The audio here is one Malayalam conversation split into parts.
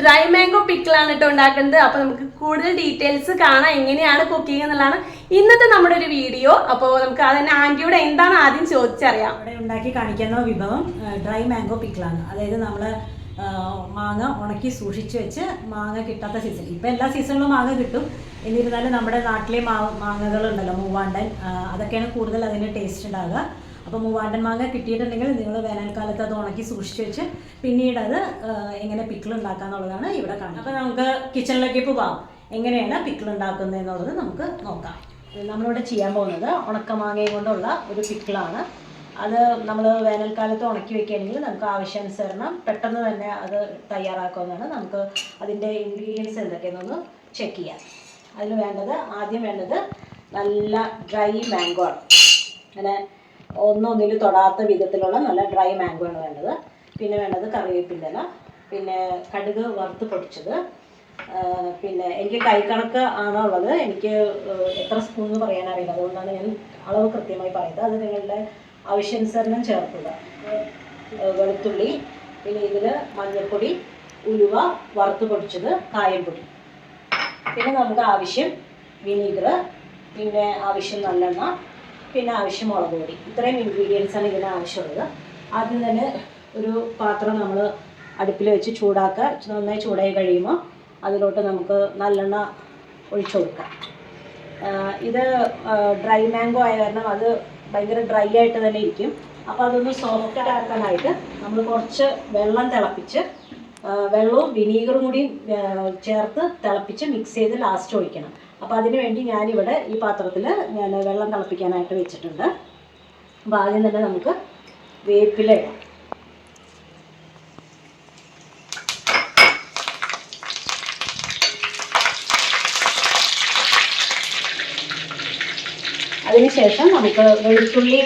ഡ്രൈ മാംഗോ പിക്കിളാണ് കേട്ടോ ഉണ്ടാക്കുന്നത്. അപ്പൊ നമുക്ക് കൂടുതൽ ഡീറ്റെയിൽസ് കാണാം എങ്ങനെയാണ് കുക്കിംഗ് എന്നുള്ളതാണ് ഇന്നത്തെ നമ്മുടെ ഒരു വീഡിയോ അപ്പോൾ നമുക്ക് അതിന് ആന്റിയോട് എന്താണ് ആദ്യം ചോദിച്ചറിയാം. ഇവിടെ ഉണ്ടാക്കി കാണിക്കുന്ന വിഭവം ഡ്രൈ മാംഗോ പിക്കിളാണ് അതായത് നമ്മൾ മാങ്ങ ഉണക്കി സൂക്ഷിച്ചു വെച്ച് മാങ്ങ കിട്ടാത്ത സീസൺ ഇപ്പൊ എല്ലാ സീസണിലും മാങ്ങ കിട്ടും. എന്നിരുന്നാലും നമ്മുടെ നാട്ടിലെ മാ മാങ്ങകളുണ്ടല്ലോ മൂവാണ്ടൻ അതൊക്കെയാണ് കൂടുതൽ അതിന് ടേസ്റ്റ് ഉണ്ടാകുക അപ്പോൾ മൂവാണ്ടൻ മാങ്ങ കിട്ടിയിട്ടുണ്ടെങ്കിൽ നിങ്ങൾ വേനൽക്കാലത്ത് അത് ഉണക്കി സൂക്ഷിച്ച് വെച്ച് പിന്നീട് അത് എങ്ങനെ പിക്കിൾ ഉണ്ടാക്കാന്നുള്ളതാണ് ഇവിടെ കാണുന്നത്. അപ്പോൾ നമുക്ക് കിച്ചണിലേക്ക് പോവാം. എങ്ങനെയാണ് പിക്കിൾ ഉണ്ടാക്കുന്നത് എന്നുള്ളത് നമുക്ക് നോക്കാം. നമ്മളിവിടെ ചെയ്യാൻ പോകുന്നത് ഉണക്കമാങ്ങയും കൊണ്ടുള്ള ഒരു പിക്കിളാണ് അത് നമ്മൾ വേനൽക്കാലത്ത് ഉണക്കി വെക്കുകയാണെങ്കിൽ നമുക്ക് ആവശ്യാനുസരണം പെട്ടെന്ന് തന്നെ അത് തയ്യാറാക്കാവുന്നതാണ്. നമുക്ക് അതിന്റെ ഇൻഗ്രീഡിയൻസ് എന്തൊക്കെയെന്നൊന്ന് ചെക്ക് ചെയ്യാം. അതിന് വേണ്ടത് ആദ്യം വേണ്ടത് നല്ല ഡ്രൈ മാംഗോ ആണ്. അങ്ങനെ ഒന്നൊന്നിൽ തൊടാത്ത വിധത്തിലുള്ള നല്ല ഡ്രൈ മാംഗോ ആണ് വേണ്ടത്. പിന്നെ വേണ്ടത് കറിവേപ്പിന്റെ പിന്നെ കടുക് വറുത്ത് പൊടിച്ചത്. പിന്നെ എനിക്ക് കൈക്കണക്ക് ആണോ ഉള്ളത്? എനിക്ക് എത്ര സ്പൂൺ എന്ന് പറയാൻ അറിയില്ല. അതുകൊണ്ടാണ് ഞാൻ അളവ് കൃത്യമായി പറയുന്നത്. അത് നിങ്ങളുടെ ആവശ്യാനുസരണം ചേർക്കുക. വെളുത്തുള്ളി പിന്നെ ഇതിൽ മഞ്ഞൾപ്പൊടി ഉലുവ വറുത്ത് പൊടിച്ചത് കായംപൊടി. പിന്നെ നമുക്ക് ആവശ്യം വിനീഗർ പിന്നെ ആവശ്യം നല്ലെണ്ണ പിന്നെ ആവശ്യം മുളക് പൊടി ഇത്രയും ഇൻഗ്രീഡിയൻസ് ആണ് ഇതിന് ആവശ്യമുള്ളത്. ആദ്യം തന്നെ ഒരു പാത്രം നമ്മൾ അടുപ്പിൽ വെച്ച് ചൂടാക്കുക നന്നായി ചൂടായി കഴിയുമ്പോൾ അതിലോട്ട് നമുക്ക് നല്ലെണ്ണ ഒഴിച്ചു കൊടുക്കാം. ഇത് ഡ്രൈ മാംഗോ ആയ കാരണം അത് ഭയങ്കര ഡ്രൈ ആയിട്ട് തന്നെ ഇരിക്കും. അപ്പോൾ അതൊന്ന് സോഫ്റ്റ് ആക്കാനായിട്ട് നമ്മൾ കുറച്ച് വെള്ളം തിളപ്പിച്ച് വെള്ളവും വിനീഗറും കൂടി ചേർത്ത് തിളപ്പിച്ച് മിക്സ് ചെയ്ത് ലാസ്റ്റ് ഒഴിക്കണം. അപ്പോൾ അതിനുവേണ്ടി ഞാനിവിടെ ഈ പാത്രത്തിൽ ഞാൻ വെള്ളം തിളപ്പിക്കാനായിട്ട് വെച്ചിട്ടുണ്ട്. അപ്പോൾ ആദ്യം തന്നെ നമുക്ക് വേപ്പില ഇടാം. അതിനുശേഷം നമുക്ക് വെളുത്തുള്ളി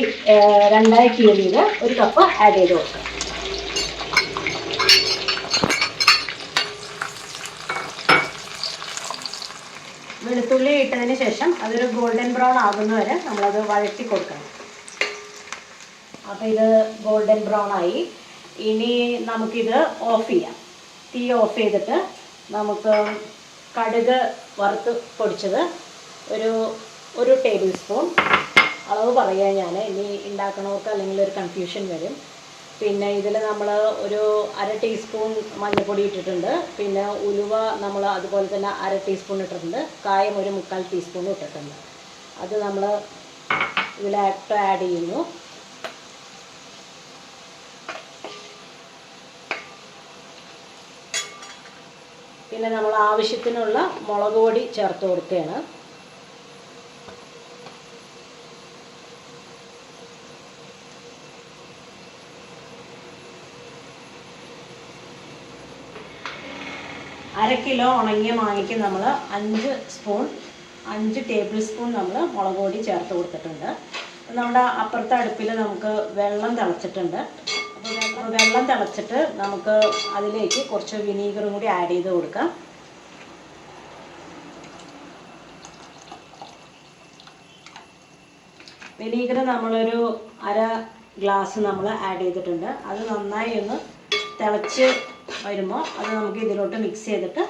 രണ്ടായി കീറിയത് ഒരു കപ്പ് ആഡ് ചെയ്ത് കൊടുക്കാം. വെളുത്തുള്ളി ഇട്ടതിന് ശേഷം അതൊരു ഗോൾഡൻ ബ്രൗൺ ആകുന്ന വരെ നമ്മളത് വഴറ്റി കൊടുക്കണം. അപ്പോൾ ഇത് ഗോൾഡൻ ബ്രൗൺ ആയി. ഇനി നമുക്കിത് ഓഫ് ചെയ്യാം. തീ ഓഫ് ചെയ്തിട്ട് നമുക്ക് കടുക് വറുത്ത് പൊടിച്ചത് ഒരു ഒരു ടേബിൾ സ്പൂൺ അളവ് പറയാം ഞാൻ ഇനി ഉണ്ടാക്കണവർക്ക് അല്ലെങ്കിൽ ഒരു കൺഫ്യൂഷൻ വരും. പിന്നെ ഇതിൽ നമ്മൾ ഒരു അര ടീസ്പൂൺ മഞ്ഞൾപ്പൊടി ഇട്ടിട്ടുണ്ട്. പിന്നെ ഉലുവ നമ്മൾ അതുപോലെ തന്നെ അര ടീസ്പൂൺ ഇട്ടിട്ടുണ്ട്. കായം ഒരു മുക്കാൽ ടീസ്പൂൺ ഇട്ടിട്ടുണ്ട്. അത് നമ്മൾ ഇതിലായിട്ട് ആഡ് ചെയ്യുന്നു. പിന്നെ നമ്മൾ ആവശ്യത്തിനുള്ള മുളക് പൊടി ചേർത്ത് കൊടുക്കുകയാണ്. അര കിലോ ഉണങ്ങിയ മാങ്ങയ്ക്ക് നമ്മൾ അഞ്ച് സ്പൂൺ അഞ്ച് ടേബിൾ സ്പൂൺ നമ്മൾ മുളക് പൊടി ചേർത്ത് കൊടുത്തിട്ടുണ്ട്. നമ്മുടെ അപ്പുറത്തെ അടുപ്പിൽ നമുക്ക് വെള്ളം തിളച്ചിട്ടുണ്ട്. അപ്പോൾ വെള്ളം തിളച്ചിട്ട് നമുക്ക് അതിലേക്ക് കുറച്ച് വിനീഗറും കൂടി ആഡ് ചെയ്ത് കൊടുക്കാം. വിനീഗർ നമ്മളൊരു അര ഗ്ലാസ് നമ്മൾ ആഡ് ചെയ്തിട്ടുണ്ട്. അത് നന്നായി ഒന്ന് തിളച്ച് വരുമ്പോൾ അത് നമുക്ക് ഇതിലോട്ട് മിക്സ് ചെയ്തിട്ട്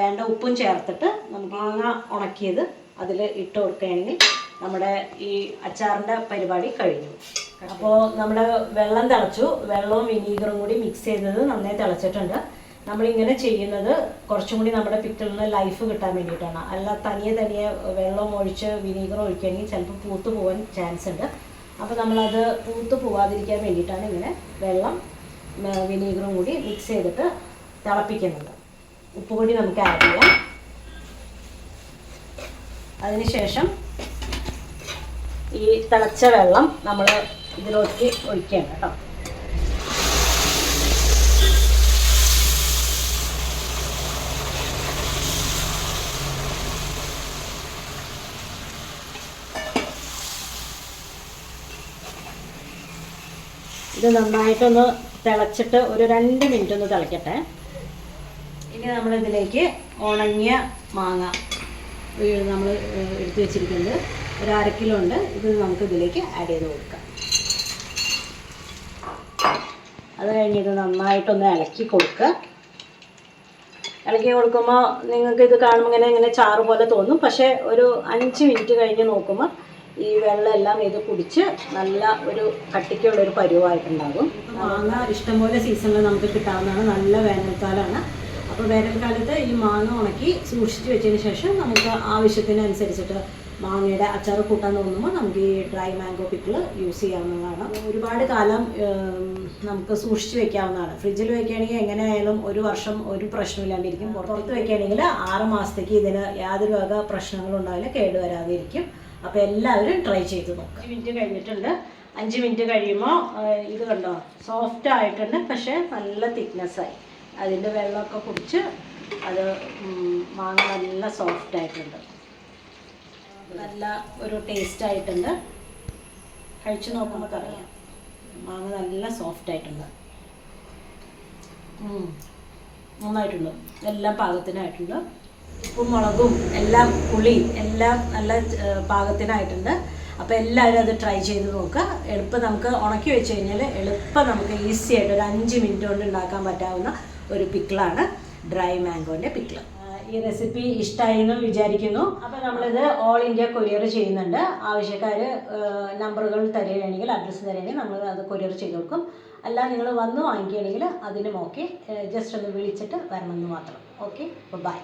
വേണ്ട ഉപ്പും ചേർത്തിട്ട് നമുക്ക് മാങ്ങ ഉണക്കിയത് അതിൽ ഇട്ട് കൊടുക്കുകയാണെങ്കിൽ നമ്മുടെ ഈ അച്ചാറിന്റെ പരിപാടി കഴിഞ്ഞു. അപ്പോൾ നമ്മുടെ വെള്ളം തിളച്ചു. വെള്ളവും വിനീഗറും കൂടി മിക്സ് ചെയ്തത് നന്നായി തിളച്ചിട്ടുണ്ട്. നമ്മളിങ്ങനെ ചെയ്യുന്നത് കുറച്ചും കൂടി നമ്മുടെ പിക്കിളിന് ലൈഫ് കിട്ടാൻ വേണ്ടിയിട്ടാണ്. അല്ല തനിയെ തനിയെ വെള്ളം ഒഴിച്ച് വിനീഗർ ഒഴിക്കുകയാണെങ്കിൽ ചിലപ്പോൾ പൂത്ത് പോകാൻ ചാൻസ് ഉണ്ട്. അപ്പോൾ നമ്മളത് പൂത്ത് പോവാതിരിക്കാൻ വേണ്ടിയിട്ടാണ് ഇങ്ങനെ വെള്ളം വിനീഗറും കൂടി മിക്സ് ചെയ്തിട്ട് തിളപ്പിക്കുന്നുണ്ട്. ഉപ്പ് കൂടി നമുക്ക് ആഡ് ചെയ്യാം. അതിനുശേഷം ഈ തിളച്ച വെള്ളം നമ്മൾ ഇതിലേക്ക് ഒഴിക്കണം കേട്ടോ. ഇത് നന്നായിട്ടൊന്ന് തിളച്ചിട്ട് ഒരു രണ്ട് മിനിറ്റ് ഒന്ന് തിളയ്ക്കട്ടെ ഇനി നമ്മൾ ഇതിലേക്ക് ഉണങ്ങിയ മാങ്ങ നമ്മൾ എടുത്തു വെച്ചിരിക്കുന്നത് ഒരു അര കിലോ ഉണ്ട്. ഇത് നമുക്ക് ഇതിലേക്ക് ആഡ് ചെയ്ത് കൊടുക്കാം. അത് കഴിഞ്ഞിട്ട് നന്നായിട്ടൊന്ന് ഇളക്കി കൊടുക്കുക. ഇളക്കി കൊടുക്കുമ്പോൾ നിങ്ങൾക്ക് ഇത് കാണുമ്പോൾ ഇങ്ങനെ ഇങ്ങനെ ചാറ് പോലെ തോന്നും. പക്ഷേ ഒരു അഞ്ച് മിനിറ്റ് കഴിഞ്ഞ് നോക്കുമ്പോൾ ഈ വെള്ളമെല്ലാം ഇത് കുടിച്ച് നല്ല ഒരു കട്ടിക്കുള്ള ഒരു പരുവായിട്ടുണ്ടാകും. മാങ്ങ ഇഷ്ടംപോലെ സീസണിൽ നമുക്ക് കിട്ടാവുന്നതാണ്. നല്ല വേനൽക്കാലമാണ് അപ്പോൾ വേനൽക്കാലത്ത് ഈ മാങ്ങ ഉണക്കി സൂക്ഷിച്ച് വെച്ചതിന് ശേഷം നമുക്ക് ആവശ്യത്തിനനുസരിച്ചിട്ട് മാങ്ങയുടെ അച്ചാർ കൂട്ടാൻ തോന്നുമ്പോൾ നമുക്ക് ഈ ഡ്രൈ മാംഗോ പിക്കിൾ യൂസ് ചെയ്യാവുന്നതാണ്. ഒരുപാട് കാലം നമുക്ക് സൂക്ഷിച്ച് വെക്കാവുന്നതാണ്. ഫ്രിഡ്ജിൽ വെക്കുകയാണെങ്കിൽ എങ്ങനെ ആയാലും ഒരു വർഷം ഒരു പ്രശ്നമില്ലാണ്ടിരിക്കും. പുറത്ത് വെക്കുകയാണെങ്കിൽ ആറ് മാസത്തേക്ക് ഇതിന് യാതൊരു വക പ്രശ്നങ്ങളും ഉണ്ടാവില്ല. കേടുവരാതെ ഇരിക്കും. അപ്പോൾ എല്ലാവരും ട്രൈ ചെയ്ത് നോക്കുക മിനിറ്റ് കഴിഞ്ഞിട്ടുണ്ട്. അഞ്ച് മിനിറ്റ് കഴിയുമ്പോൾ ഇത് കണ്ടോ? സോഫ്റ്റ് ആയിട്ടുണ്ട് പക്ഷെ നല്ല തിക്നെസ്സായി അതിന്റെ വെള്ളമൊക്കെ കുടിച്ച് അത് മാങ്ങ നല്ല സോഫ്റ്റ് ആയിട്ടുണ്ട്. നല്ല ഒരു ടേസ്റ്റ് ആയിട്ടുണ്ട്. കഴിച്ചു നോക്കുമ്പോൾ അറിയാം മാങ്ങ നല്ല സോഫ്റ്റ് ആയിട്ടുണ്ട്. നന്നായിട്ടുണ്ട്. എല്ലാം പാകത്തിനായിട്ടുണ്ട്. ഉപ്പും മുളകും എല്ലാം പുളി എല്ലാം നല്ല പാകത്തിനായിട്ടുണ്ട്. അപ്പോൾ എല്ലാവരും അത് ട്രൈ ചെയ്ത് നോക്കുക. എളുപ്പം നമുക്ക് ഉണക്കി വെച്ച് കഴിഞ്ഞാൽ എളുപ്പം നമുക്ക് ഈസി ആയിട്ട് ഒരു അഞ്ച് മിനിറ്റ് കൊണ്ട് ഉണ്ടാക്കാൻ പറ്റാവുന്ന ഒരു പിക്കിളാണ് ഡ്രൈ മാംഗോന്റെ പിക്കിൾ ഈ റെസിപ്പി ഇഷ്ടമായി എന്ന് വിചാരിക്കുന്നു. അപ്പോൾ നമ്മളിത് ഓൾ ഇന്ത്യ കൊറിയർ ചെയ്യുന്നുണ്ട്. ആവശ്യക്കാർ നമ്പറുകൾ തരികയാണെങ്കിൽ അഡ്രസ്സ് തരികയാണെങ്കിൽ നമ്മൾ അത് കൊറിയർ ചെയ്ത് കൊടുക്കും. അല്ല നിങ്ങൾ വന്ന് വാങ്ങിക്കുകയാണെങ്കിൽ അതിനും ഓക്കെ. ജസ്റ്റ് ഒന്ന് വിളിച്ചിട്ട് വരണമെന്ന് മാത്രം. ഓക്കെ? ബൈ.